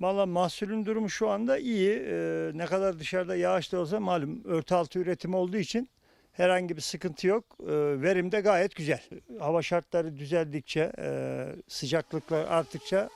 Valla mahsulün durumu şu anda iyi. Ee, ne kadar dışarıda yağış da olsa malum örtü altı üretim olduğu için herhangi bir sıkıntı yok. Ee, verim de gayet güzel. Hava şartları düzeldikçe, e, sıcaklıklar arttıkça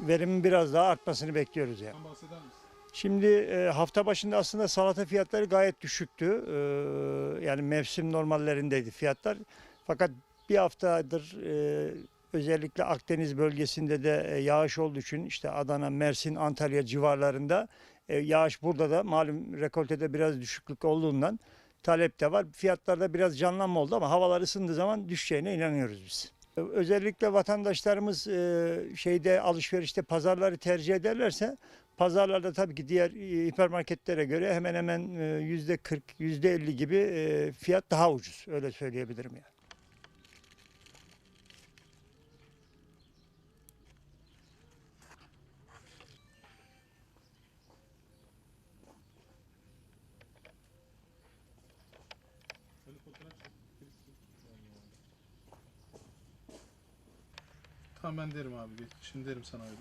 verimin biraz daha artmasını bekliyoruz yani. Ondan bahseder misin? Şimdi e, hafta başında aslında salata fiyatları gayet düşüktü. Ee, yani mevsim normallerindeydi fiyatlar. Fakat bir haftadır e, özellikle Akdeniz bölgesinde de e, yağış olduğu için işte Adana, Mersin, Antalya civarlarında e, yağış burada da malum rekoltede biraz düşüklük olduğundan talep de var. Fiyatlarda biraz canlanma oldu ama havalar ısındığı zaman düşeceğine inanıyoruz biz. Özellikle vatandaşlarımız e, şeyde alışverişte pazarları tercih ederlerse pazarlarda tabii ki diğer e, hipermarketlere göre hemen hemen e, yüzde 40, yüzde 50 gibi e, fiyat daha ucuz. Öyle söyleyebilirim yani. Tamam ben derim abi. Şimdi derim sana olsun.